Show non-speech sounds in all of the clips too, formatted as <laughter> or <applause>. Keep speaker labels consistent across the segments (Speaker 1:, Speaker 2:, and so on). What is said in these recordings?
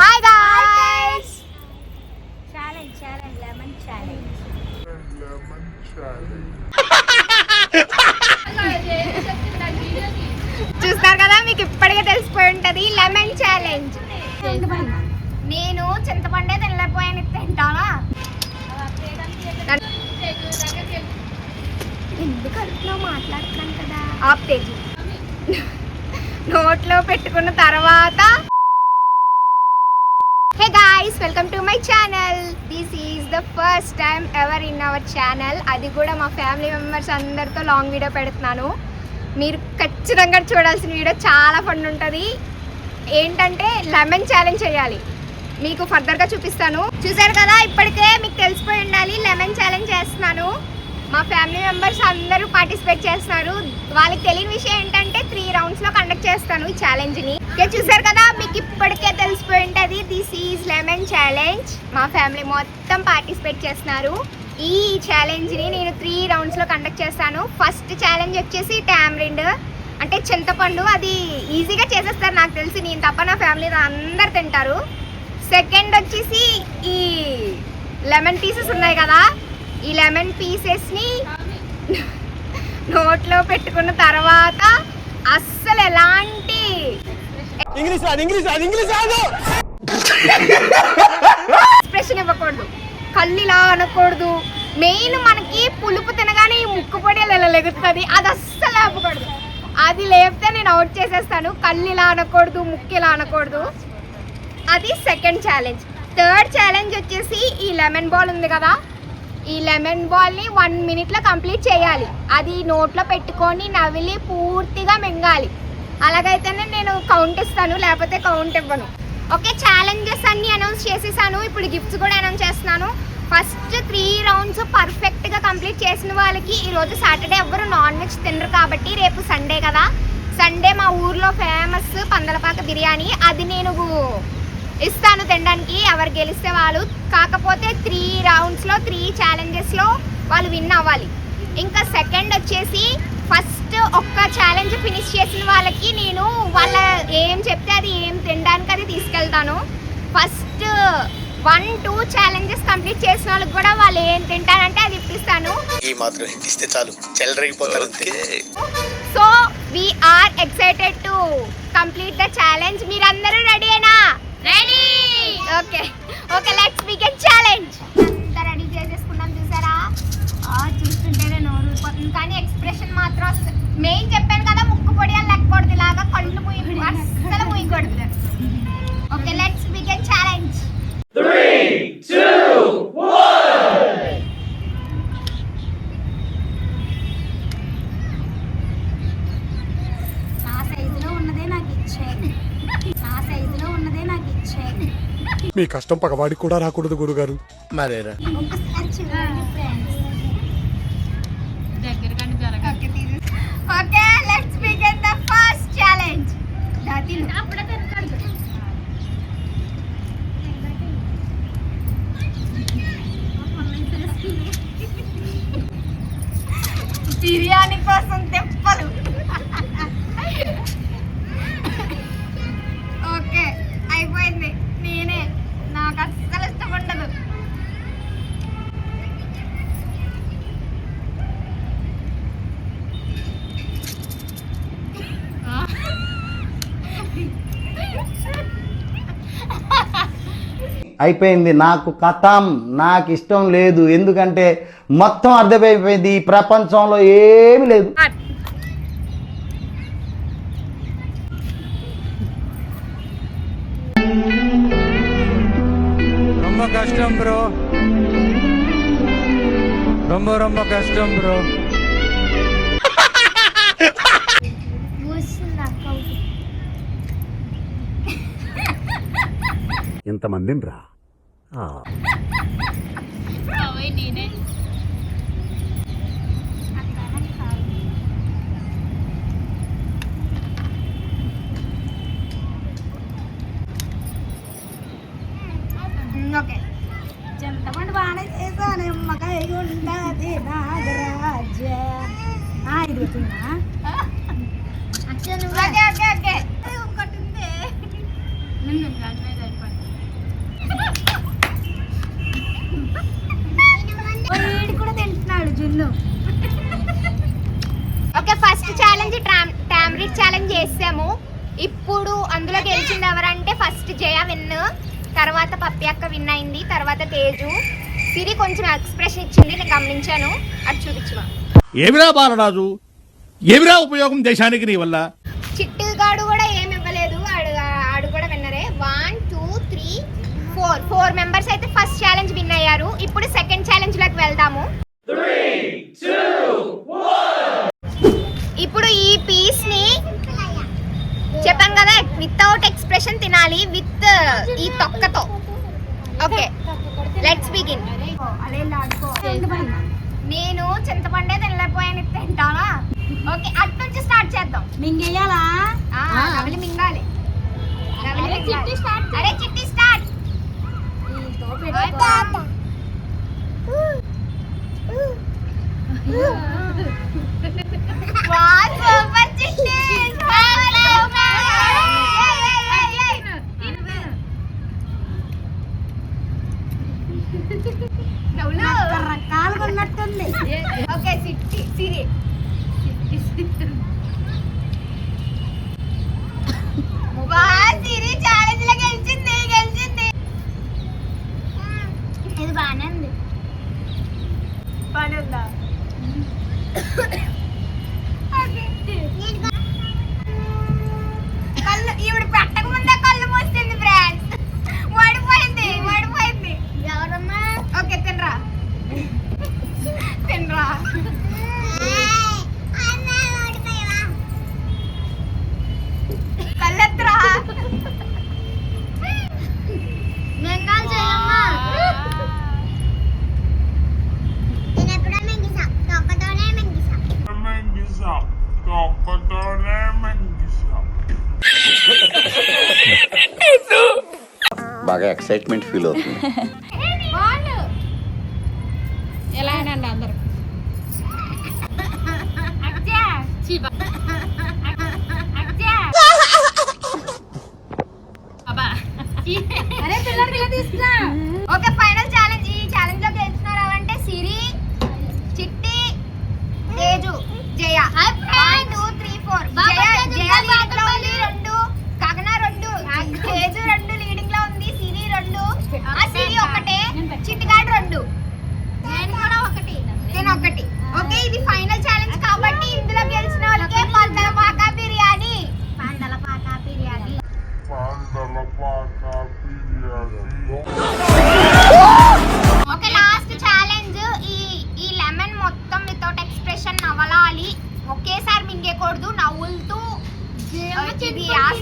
Speaker 1: Hi guys
Speaker 2: challenge challenge lemon challenge
Speaker 1: చూస్తారు కదా మీకు ఇప్పటికే తెలిసిపోయి ఉంటది లెమన్ ఛాలెంజ్ నేను చింతపండే తినలేకపోయాను తింటానా ఎందుకు అడుగుతున్నావు? మాట్లాడుతున్నాను కదా. ఆప్ తేజు. నోట్లో పెట్టుకున్న తర్వాత guys welcome to my channel this is the first time ever in our channel అది కూడా మా ఫ్యామిలీ మెంబర్స్ అందరితో లాంగ్ వీడియో పెడుతున్నాను. మీరు ఖచ్చితంగా చూడాల్సిన వీడియో చాలా ఫన్ ఉంటుంది. ఏంటంటే లెమన్ ఛాలెంజ్ చేయాలి. మీకు ఫర్దర్గా చూపిస్తాను. చూసారు కదా ఇప్పటికే మీకు తెలిసిపోయి ఉండాలి లెమన్ ఛాలెంజ్ చేస్తున్నాను. మా ఫ్యామిలీ మెంబర్స్ అందరూ పార్టిసిపేట్ చేస్తున్నారు. వాళ్ళకి తెలియని విషయం ఏంటంటే త్రీ రౌండ్స్లో కండక్ట్ చేస్తాను ఈ ఛాలెంజ్ని ఇక చూసారు కదా మీకు ఇప్పటికే తెలిసిపోయి ఉంటుంది. సీజ్ లెమన్ ఛాలెంజ్ మా ఫ్యామిలీ మొత్తం పార్టిసిపేట్ చేస్తున్నారు. ఈ ఛాలెంజ్ని నేను త్రీ రౌండ్స్లో కండక్ట్ చేస్తాను. ఫస్ట్ ఛాలెంజ్ వచ్చేసి ట్యామ్రిండ్ అంటే చింతపండు అది ఈజీగా చేసేస్తారు నాకు తెలిసి. నేను తప్ప నా ఫ్యామిలీ అందరు తింటారు. సెకండ్ వచ్చేసి ఈ లెమన్ పీసెస్ ఉన్నాయి కదా. ఈ లెమన్ పీసెస్ని నోట్లో పెట్టుకున్న తర్వాత అస్సలు ఎలాంటి
Speaker 3: ఇంగ్లీష్ రాదు ఇంగ్లీష్ రాదు ఇంగ్లీష్ రాదు!
Speaker 1: ఎక్స్ప్రెషన్ ఇవ్వకూడదు. కళ్ళు ఇలా అనకూడదు. మెయిన్ మనకి పులుపు తినగానే ఈ ముక్కు పొడి ఇలా లెగుతుంది అది అస్సలు లేపకూడదు అది లేపితే నేను అవుట్ చేసేస్తాను. కళ్ళు ఇలా అనకూడదు ముక్కు ఇలా అనకూడదు. అది సెకండ్ ఛాలెంజ్ థర్డ్ ఛాలెంజ్ వచ్చేసి ఈ లెమన్ బాల్ ఉంది కదా. ఈ లెమన్ బాల్ని వన్ మినిట్లో కంప్లీట్ చేయాలి. అది నోట్లో పెట్టుకొని నవిలి పూర్తిగా మింగాలి. అలాగైతేనే నేను కౌంట్ ఇస్తాను లేకపోతే కౌంట్ ఇవ్వను. ఓకే ఛాలెంజెస్ అన్ని అనౌన్స్ చేసేసాను. ఇప్పుడు గిఫ్ట్స్ కూడా అనౌన్స్ చేస్తున్నాను. ఫస్ట్ త్రీ రౌండ్స్ పర్ఫెక్ట్గా కంప్లీట్ చేసిన వాళ్ళకి ఈరోజు సాటర్డే ఎవరు నాన్ వెజ్ తినరు కాబట్టి రేపు సండే కదా. సండే మా ఊర్లో ఫేమస్ పందలపాక బిర్యానీ. అది నేను ఇస్తాను తినడానికి. ఎవరు గెలిస్తే వాళ్ళు. కాకపోతే త్రీ రౌండ్స్లో త్రీ ఛాలెంజెస్లో వాళ్ళు విన్ అవ్వాలి. ఇంకా సెకండ్ వచ్చేసి ఫస్ట్ ఒక్క ఛాలెంజ్ ఫినిష్ చేసిన వాళ్ళకి నేను వాళ్ళ ఏం చెప్తే అది ఏం తినడానికి అది తీసుకెళ్తాను. First one two challenges complete చేసిన వాళ్ళకి కూడా వాళ్ళు ఏం తింటారంటే అది ఇప్పిస్తాను.
Speaker 4: ఈ మాత్రం హింట్ ఇస్తే చాలు. చెలరేగిపోతారు అంతే.
Speaker 1: So we're excited to complete the challenge మీరందరూ రెడీనా ready okay okay let's begin challenge కానీ ఎక్స్ప్రెషన్ మాత్రం మెయిన్ చెప్పాను కదా ముక్కు పొడి అని లెక్కకూడదు ఇలాగా కళ్ళు మూయి అస్సలు మూయకూడదు. ఓకే లెట్స్ బిగిన్ ఛాలెంజ్
Speaker 2: నా సైజులో ఉన్నదే నాకు ఇచ్చేయండి నా సైజులో ఉన్నదే నాకు ఇచ్చేయండి
Speaker 3: మీ కష్టం పగవాడికి కూడా రాకూడదు గురుగారు.
Speaker 4: మరేరా?
Speaker 1: అయిపోయింది. నాకు
Speaker 5: కథం నాకు ఇష్టం లేదు. ఎందుకంటే మొత్తం అర్థమైపోయింది. ఈ ప్రపంచంలో ఏమి లేదు.
Speaker 6: రొమ్మ కష్టం బ్రో. రొమ్మ రొమ్మ
Speaker 2: కష్టం బ్రో.
Speaker 3: ఇంతమందిని రా.
Speaker 1: ఓకే
Speaker 2: చింతపండు బాగానే చేశాను నిమ్మకాయ ఉండదు నాగరాజ ఆ, ఇది వచ్చిందా
Speaker 1: ఓకే ఫస్ట్ ఛాలెంజ్ టామ్రిక్ ఛాలెంజ్ చేసాము. ఇప్పుడు అందులో గెలిచింది ఎవరంటే ఫస్ట్ జయ విన్ తర్వాత పప్పి అక్క విన్ అయింది తర్వాత తేజు. సిరి కొంచెం ఎక్స్ప్రెషన్ ఇచ్చింది నేను గమనించాను. అది చూపించమా?
Speaker 7: ఏమిరా బాలరాజు? ఏమిరా ఉపయోగం దేశానికి నీ వల్ల?
Speaker 1: చిట్టుగాడు కూడా ఏమి ఇవ్వలేదు. ఆడు ఆడు కూడా విన్నరే. One two three four four members అయితే ఫస్ట్ ఛాలెంజ్ విన్ అయ్యారు. ఇప్పుడు సెకండ్ ఛాలెంజ్లోకి వెళ్దాము. ఇప్పుడు ఈ పీస్ని చెప్పాం కదా వితౌట్ ఎక్స్ప్రెషన్ తినాలి విత్ ఈ తొక్కతో. ఓకే లెట్స్ బిగిన్ నేను చింతపండే తినలేకపోయాను తింటానా ఓకే అటు నుంచి స్టార్ట్ చేద్దాం.
Speaker 2: మింగేయాలా?
Speaker 1: ఆ, నవలి మింగాలి.
Speaker 2: చిట్టి స్టార్ట్
Speaker 1: అరే చిట్టి స్టార్ట్
Speaker 2: Yeah. <laughs>
Speaker 8: బాగా ఎక్సైట్మెంట్ ఫీల్ అవుతుంది.
Speaker 1: వాళ్ళు
Speaker 2: ఎలా అయినండి అందరు.
Speaker 1: అచ్చా. అచ్చా.
Speaker 2: అరే పిల్లడికి ఇలా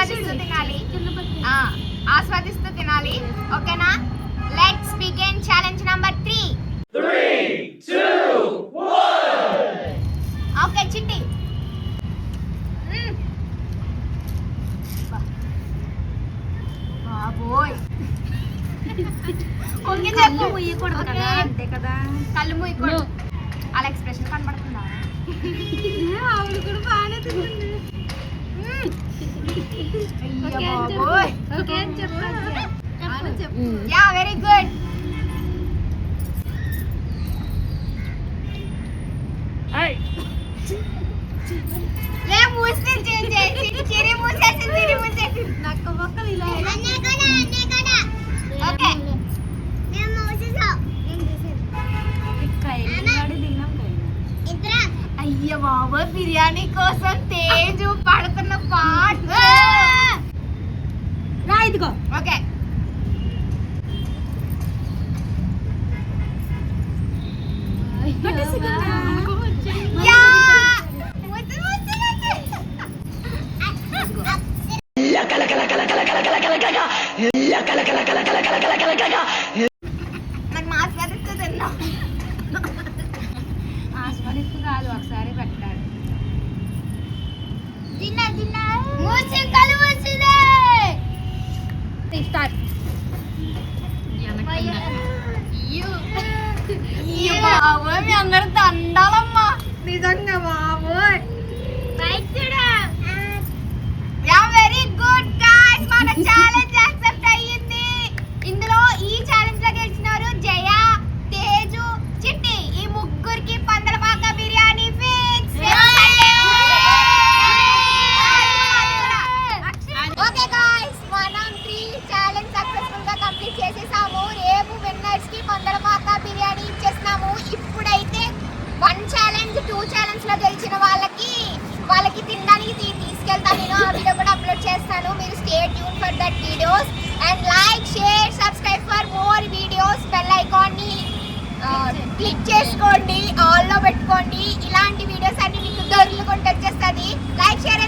Speaker 1: ఆస్వాదిస్తూ తినాలి. ఆస్వాదిస్తూ తినాలి. ఓకేనా? Let's begin challenge number three okay Chitti. బాబోయ్. <laughs>
Speaker 2: కళ్ళు ముయ్యకూడదు కదా. అంతే కదా.
Speaker 1: కళ్ళు మూయకూడదు. అలా ఎక్స్ప్రెషన్ కనబడుతుందా? <laughs>
Speaker 2: ఆవిడ కూడా బాగానే తింటుంది. ఓకే చెప్పు. చెప్పు.
Speaker 1: అయ్య బాబోయ్ బిర్యానీ కోసం తేజు పడుతున్న పాట
Speaker 2: రా ఇదిగో
Speaker 1: ఓకే యా మూసి మూసి నాకు
Speaker 2: కాదు ఒకసారి
Speaker 1: మూసిదే.
Speaker 2: స్టార్ట్
Speaker 1: అందరు నిజంగా బాబోయ్ యా వెరీ గుడ్ గాయ్స్ మన ఛాలెంజ్ యాక్సెప్ట్ అయ్యింది ఇందులో ఈ ఛాలెంజ్లో గెలిచినారు జయ తేజు చిట్టి ఈ ముగ్గురికి పందల ఇచ్చిన వాళ్ళకి వాళ్ళకి తినడానికి తీ- తీసుకెళ్తాను నేను ఆ వీడియో కూడా upload stay tuned for that for and videos and like for subscribe for more videos bell click చేసుకోండి ఆల్లో పెట్టుకోండి. ఇలాంటి వీడియోస్ అన్ని మీకు దొరుకుకుంటూ వచ్చేస్తుంది లైక్ షేర్